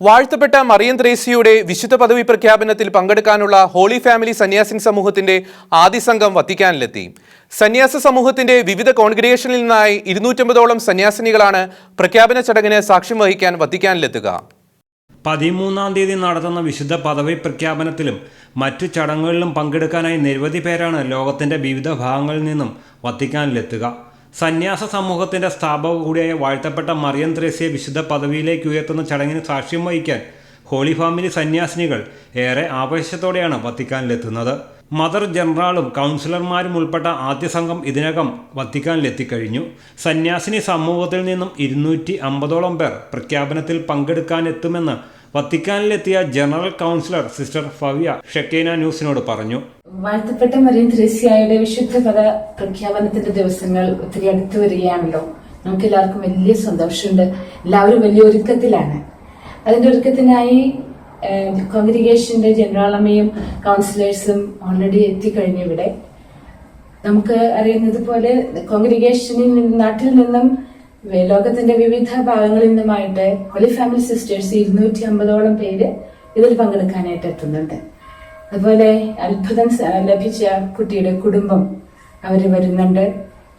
വാഴ്ത്തപ്പെട്ട മറിയം ത്രേസ്യയുടെ വിശുദ്ധ പദവി പ്രഖ്യാപനത്തിൽ പങ്കെടുക്കാനുള്ള ഹോളി ഫാമിലി സന്യാസിൻ സമൂഹത്തിന്റെ ആദ്യ സംഘം വത്തിക്കാനിലെത്തി. സന്യാസ സമൂഹത്തിന്റെ വിവിധ കോൺഗ്രിഗേഷനിൽ നിന്നായി ഇരുന്നൂറ്റമ്പതോളം സന്യാസിനികളാണ് പ്രഖ്യാപന ചടങ്ങിന് സാക്ഷ്യം വഹിക്കാൻ വത്തിക്കാനിലെത്തുക. പതിമൂന്നാം തീയതി നടത്തുന്ന വിശുദ്ധ പദവി പ്രഖ്യാപനത്തിലും മറ്റു ചടങ്ങുകളിലും പങ്കെടുക്കാനായി നിരവധി പേരാണ് ലോകത്തിന്റെ വിവിധ ഭാഗങ്ങളിൽ നിന്നും വത്തിക്കാനിലെത്തുക. സന്യാസ സമൂഹത്തിന്റെ സ്ഥാപക കൂടിയായ വാഴ്ത്തപ്പെട്ട മറിയം ത്രേസ്യയെ വിശുദ്ധ പദവിയിലേക്ക് ഉയർത്തുന്ന ചടങ്ങിന് സാക്ഷ്യം വഹിക്കാൻ ഹോളി ഫാമിലി സന്യാസിനികൾ ഏറെ ആവേശത്തോടെയാണ് വത്തിക്കാനിലെത്തുന്നത്. മദർ ജനറാളും കൗൺസിലർമാരും ഉൾപ്പെട്ട ആദ്യ സംഘം ഇതിനകം വത്തിക്കാനിലെത്തിക്കഴിഞ്ഞു. സന്യാസിനി സമൂഹത്തിൽ നിന്നും ഇരുന്നൂറ്റി അമ്പതോളം പേർ പ്രഖ്യാപനത്തിൽ പങ്കെടുക്കാനെത്തുമെന്ന് വത്തിക്കാനിലെത്തിയ ജനറൽ കൗൺസിലർ സിസ്റ്റർ ഫവിയ ഷെക്കേന ന്യൂസിനോട് പറഞ്ഞു. വാഴ്ത്തപ്പെട്ട മരിയൻ ത്രേസ്യായുടെ വിശുദ്ധ പദ പ്രഖ്യാപനത്തിന്റെ ദിവസങ്ങൾ ഒത്തിരി അടുത്തു വരികയാണല്ലോ. നമുക്ക് എല്ലാവർക്കും വലിയ സന്തോഷമുണ്ട്. എല്ലാവരും വലിയ ഒരുക്കത്തിലാണ്. അതിന്റെ ഒരുക്കത്തിനായി കോൺഗ്രിഗേഷന്റെ ജനറാളമ്മയും കൗൺസിലേഴ്സും ഓൾറെഡി എത്തിക്കഴിഞ്ഞു ഇവിടെ. നമുക്ക് അറിയുന്നത് പോലെ കോൺഗ്രിഗേഷനിൽ നാട്ടിൽ നിന്നും ലോകത്തിന്റെ വിവിധ ഭാഗങ്ങളിൽ നിന്നുമായിട്ട് ഹോളി ഫാമിലി സിസ്റ്റേഴ്സ് ഇരുന്നൂറ്റി അമ്പതോളം പേര് ഇതിൽ പങ്കെടുക്കാനായിട്ട് എത്തുന്നുണ്ട്. അതുപോലെ അത്ഭുതം ലഭിച്ച കുട്ടിയുടെ കുടുംബം അവർ വരുന്നുണ്ട്.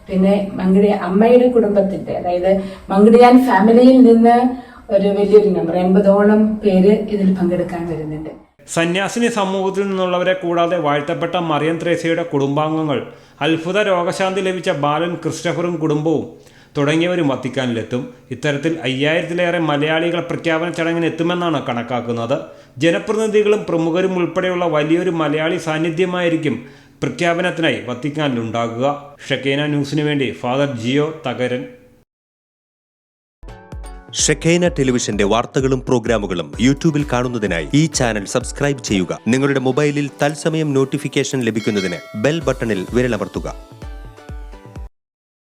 പിന്നെ മങ്കിടി അമ്മയുടെ കുടുംബത്തിന്റെ അതായത് മങ്കിടിയാൻ ഫാമിലിയിൽ നിന്ന് ഒരു വലിയൊരു നമ്പർ എൺപതോളം പേര് ഇതിൽ പങ്കെടുക്കാൻ വരുന്നുണ്ട്. സന്യാസിനി സമൂഹത്തിൽ നിന്നുള്ളവരെ കൂടാതെ വാഴ്ത്തപ്പെട്ട മറിയം ത്രേസ്യയുടെ കുടുംബാംഗങ്ങൾ അത്ഭുത രോഗശാന്തി ലഭിച്ച ബാലൻ ക്രിസ്റ്റഫറും കുടുംബവും തുടങ്ങിയവരും വത്തിക്കാനിലെത്തും. ഇത്തരത്തിൽ അയ്യായിരത്തിലേറെ മലയാളികൾ പ്രഖ്യാപന ചടങ്ങിന് എത്തുമെന്നാണ് കണക്കാക്കുന്നത്. ജനപ്രതിനിധികളും പ്രമുഖരും ഉൾപ്പെടെയുള്ള വലിയൊരു മലയാളി സാന്നിധ്യമായിരിക്കും പ്രഖ്യാപനത്തിനായി വത്തിക്കാനിലുണ്ടാകുക. ഷെക്കേന ന്യൂസിനു വേണ്ടി ഫാദർ ജിയോ തകരൻ. ഷെഖൈന ടെലിവിഷന്റെ വാർത്തകളും പ്രോഗ്രാമുകളും യൂട്യൂബിൽ കാണുന്നതിനായി ഈ ചാനൽ സബ്സ്ക്രൈബ് ചെയ്യുക. നിങ്ങളുടെ മൊബൈലിൽ തത്സമയം നോട്ടിഫിക്കേഷൻ ലഭിക്കുന്നതിന് ബെൽ ബട്ടണിൽ വിരലമർത്തുക.